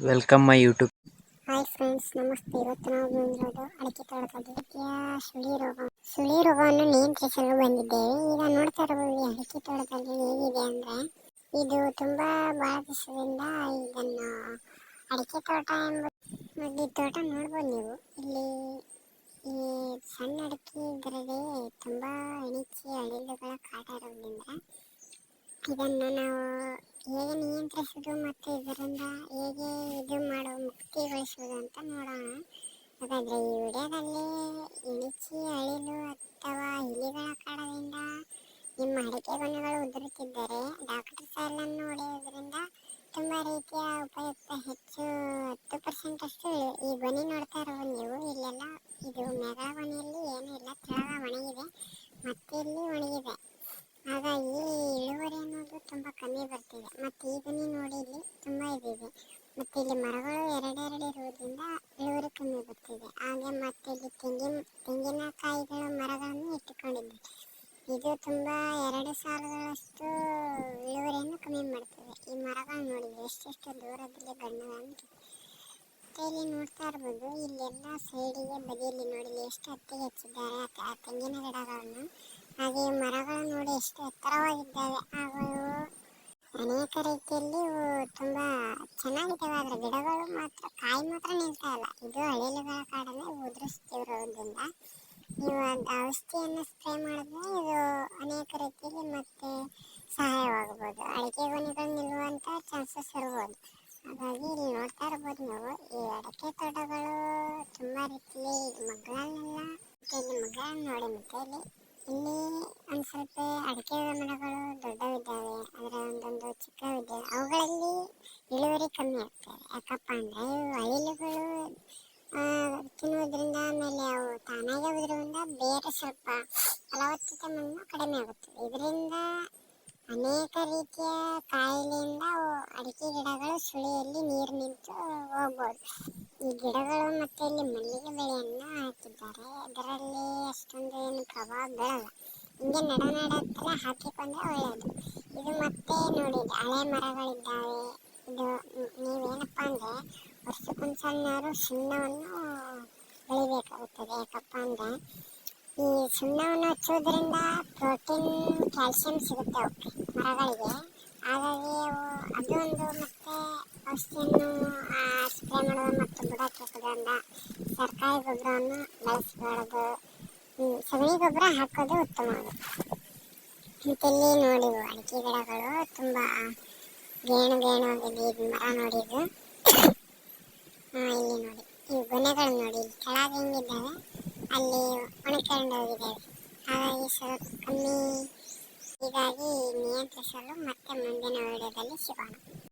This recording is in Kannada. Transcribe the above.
Welcome my YouTube hi friends ನಮಸ್ತೆ. ಇವತ್ತು ನಾವು ಬಂದಿರೋದು ಅಡಿಕೆ ಅಡಿಕೆಯ ಸುಳಿ ರೋಗ. ಸುಳಿ ರೋಗವನ್ನು ನಿಯಂತ್ರಿಸಲು ಬಂದಿದ್ದೇವೆ. ಈಗ ನೋಡ್ತಾ ಇರಬಹುದು ಅಡಿಕೆ ತೋಟದಲ್ಲಿ ಹೇಗಿದೆ ಅಂದ್ರೆ ಇದು ತುಂಬಾ ಬಾಧಿಸದಿಂದ ಇದನ್ನು ಅಡಿಕೆ ತೋಟ ಎಂಬ ಈ ತೋಟ ನೋಡ್ಬೋದು ನೀವು. ಇಲ್ಲಿ ಈ ಸಣ್ಣ ಅಡಿಕೆ ಇದರಲ್ಲಿ ತುಂಬಾ ಎಣಿಚಿ ಅಳಿಲುಗಳ ಕಾಟ ಇರೋದ್ರಿಂದ ಇದನ್ನು ನಾವು ಹೇಗೆ ನಿಯಂತ್ರಿಸುವುದು ಮತ್ತು ಇದರಿಂದ ಹೇಗೆ ಇದು ಮಾಡುವ ಮುಕ್ತಿಗೊಳಿಸುವುದು ಅಂತ ನೋಡೋಣ. ಹಾಗಾದರೆ ಈ ವಿಡಿಯೋದಲ್ಲಿ ಇಳಿಚಿ, ಅಳಿಲು ಅಥವಾ ಇಲಿಗಳ ಕಾಡದಿಂದ ನಿಮ್ಮ ಅಡಿಕೆ ಗೊನೆಗಳು ಉದುರುತ್ತಿದ್ದರೆ ಡಾಕ್ಟರ್ ಸಾಲನ್ನು ಹೊಡೆಯುವುದರಿಂದ ತುಂಬ ರೀತಿಯ ಉಪಯುಕ್ತ ಹೆಚ್ಚು ಹತ್ತು ಪರ್ಸೆಂಟ್ ಅಷ್ಟು ಈ ಗೊನೆ ನೋಡ್ತಾ ಇರೋದು ನೀವು ಇಲ್ಲೆಲ್ಲ ಇದು ಮೆಗಳ ಗೊನೆಯಲ್ಲಿ ಏನೂ ಇಲ್ಲ ಕೆಳಗ ಒಣಗಿದೆ ಮತ್ತೆ ಇಲ್ಲಿ ಒಣಗಿದೆ ಹಾಗಾಗಿ ಇಳುವರಿ ಕಮ್ಮಿ ಬರ್ತಿದೆ. ಮತ್ತು ನೀವು ನೋಡಿ ಇಲ್ಲಿ ತುಂಬ ಇದಿದೆ. ಮತ್ತು ಇಲ್ಲಿ ಮರಗಳು ಎರಡೆರಡು ಇರುವುದರಿಂದ ಇಳುವರಿ ಕಮ್ಮಿ ಬರ್ತಿದೆ. ಹಾಗೆ ಮತ್ತು ಇಲ್ಲಿ ತೆಂಗಿನ, ತೆಂಗಿನಕಾಯಿಗಳ ಮರಗಳನ್ನು ಇಟ್ಟುಕೊಂಡಿದ್ದೆ ಇದು ತುಂಬ ಎರಡು ಸಾಲುಗಳಷ್ಟು ಇಳುವರಿಯನ್ನು ಕಮ್ಮಿ ಮಾಡ್ತದೆ. ಈ ಮರಗಳು ನೋಡಿದರೆ ಎಷ್ಟೆಷ್ಟು ದೂರದಲ್ಲಿ ಬಣ್ಣಗಳನ್ನು ಇಲ್ಲಿ ನೋಡ್ತಾ ಇರ್ಬೋದು, ಇಲ್ಲೆಲ್ಲ ಸೈಡಿಗೆ ಬದಿಯಲ್ಲಿ ನೋಡಿ ಎಷ್ಟು ಹತ್ತಿಗೆ ಹೆಚ್ಚಿದ್ದಾರೆ. ಆ ತೆಂಗಿನ ಗಿಡಗಳನ್ನು. ಹಾಗೆ ಮರಗಳು ನೋಡಿ ಎಷ್ಟು ಎತ್ತರವಾಗಿದ್ದಾವೆ. ಹಾಗೂ ಅನೇಕ ರೀತಿಯಲ್ಲಿ ತುಂಬ ಚೆನ್ನಾಗಿದ್ದಾವೆ. ಆದರೆ ಗಿಡಗಳು ಮಾತ್ರ, ಕಾಯಿ ಮಾತ್ರ ನಿಲ್ತಾ ಇಲ್ಲ. ಇದು ಅಳಿಲುಗಳ ಕಾಡನ್ನು ಉದುರಿಸ್ತಿರೋದ್ರಿಂದ ಅದು ಔಷಧಿಯನ್ನು ಸ್ಪ್ರೇ ಮಾಡಿದ್ರೆ ಇದು ಅನೇಕ ರೀತಿಯಲ್ಲಿ ಮತ್ತೆ ಸಹಾಯವಾಗಬಹುದು. ಅಡಿಕೆ ಗೊನೆಗಳು ನಿಲ್ಲುವಂಥ ಚಾನ್ಸಸ್ ಇರ್ಬೋದು. ಹಾಗಾಗಿ ಇಲ್ಲಿ ನೋಡ್ತಾ ಇರ್ಬೋದು ನೀವು, ಈ ಅಡಿಕೆ ತೋಟಗಳು ತುಂಬ ರೀತಿಯಲ್ಲಿ ಮಗ್ಗಲನ್ನೆಲ್ಲ ಮತ್ತೆ ನೋಡಿ ಮತ್ತೆ ಇಲ್ಲಿ ಇಲ್ಲಿ ಒಂದು ಸ್ವಲ್ಪ ಅಡಿಕೆ ಮರಗಳು ದೊಡ್ಡವಿದ್ದಾವೆ ಅದರ ಒಂದೊಂದು ಚಿಕ್ಕವಿದ್ದಾವೆ ಅವುಗಳಲ್ಲಿ ಇಳುವರಿ ಕಮ್ಮಿ ಆಗ್ತದೆ. ಯಾಕಪ್ಪ ಅಂದರೆ ಇವು ತಿನ್ನೋದ್ರಿಂದ ಆಮೇಲೆ ಅವು ತಾನಾಗೆ ಹೋದ್ರಿಂದ ಬೇರೆ ಸ್ವಲ್ಪ ಫಲವತ್ತತೆ ಮಣ್ಣು ಕಡಿಮೆ ಆಗುತ್ತದೆ. ಇದರಿಂದ ಅನೇಕ ರೀತಿಯ ಕಾಯಿಲೆಯಿಂದ ಅಡಿಕೆ ಗಿಡಗಳು ಸುಳಿಯಲ್ಲಿ ನೀರು ನಿಂತು ಹೋಗ್ಬೋದು. ಈ ಗಿಡಗಳು ಮತ್ತು ಇಲ್ಲಿ ಮಲ್ಲಿಗೆ ಬೆಳೆಯನ್ನು ಹಾಕಿದ್ದಾರೆ. ಅದರಲ್ಲಿ ಅಷ್ಟೊಂದು ಏನು ಪ್ರಭಾವ ಬೀಳಲ್ಲ. ಹಿಂಗೆ ನಡ ನಡತ್ತಲ್ಲ ಹಾಕಿಕೊಂಡ್ರೆ ಒಳ್ಳೆಯದು ಇದು ಮತ್ತೆ ನೋಡಿ, ಹಳೆ ಮರಗಳಿದ್ದಾವೆ. ಇದು ನೀವೇನಪ್ಪ ಅಂದರೆ ವರ್ಷಕ್ಕೊಂದ್ಸಲನಾದ್ರು ಸುಣ್ಣವನ್ನು ಬೆಳಿಬೇಕಾಗುತ್ತದೆ. ಯಾಕಪ್ಪ ಅಂದರೆ ಈ ಸುಣ್ಣವನ್ನು ಹಚ್ಚೋದ್ರಿಂದ ಪ್ರೋಟೀನ್, ಕ್ಯಾಲ್ಸಿಯಂ ಸಿಗುತ್ತೆ ಅವಕ್ಕೆ ಮರಗಳಿಗೆ. ಹಾಗಾಗಿ ಅವು ಅದು ಒಂದು ಮತ್ತೆ ಔಷಧಿಯನ್ನು ಸ್ಪ್ರೇ ಬುಡಕ್ಕೆ ಹಾಕೋದ್ರಿಂದ ಸರ್ಕಾರಿ ಗೊಬ್ಬರವನ್ನು ಬಳಸಬಾರದು. ಸಗಣಿ ಗೊಬ್ಬರ ಹಾಕೋದು ಉತ್ತಮವಾಗುತ್ತೆ ಮತ್ತು ಇಲ್ಲಿ ನೋಡಿ ಅಡಿಕೆ ಗಿಡಗಳು ತುಂಬ ಗೇಣು ಗೇಣು ಆಗಿದೆ ಇದು ಮರ ನೋಡಿದ್ದು. ಇಲ್ಲಿ ನೋಡಿ. ಈ ಗೊನೆಗಳು ನೋಡಿ. ಇಲ್ಲಿ ಕೆಳಗೆ ಹೆಂಗಿದ್ದಾವೆ, ಅಲ್ಲಿ ಒಣಕೊಂಡು ಹೋಗಿದ್ದಾವೆ. ಹಾಗಾಗಿ ಸ್ವಲ್ಪ ಕಮ್ಮಿ. ಹೀಗಾಗಿ ನಿಯಂತ್ರಿಸಲು ಮತ್ತೆ ಮುಂದಿನ ವಿಡಿಯೋದಲ್ಲಿ ಸಿಗೋಣ.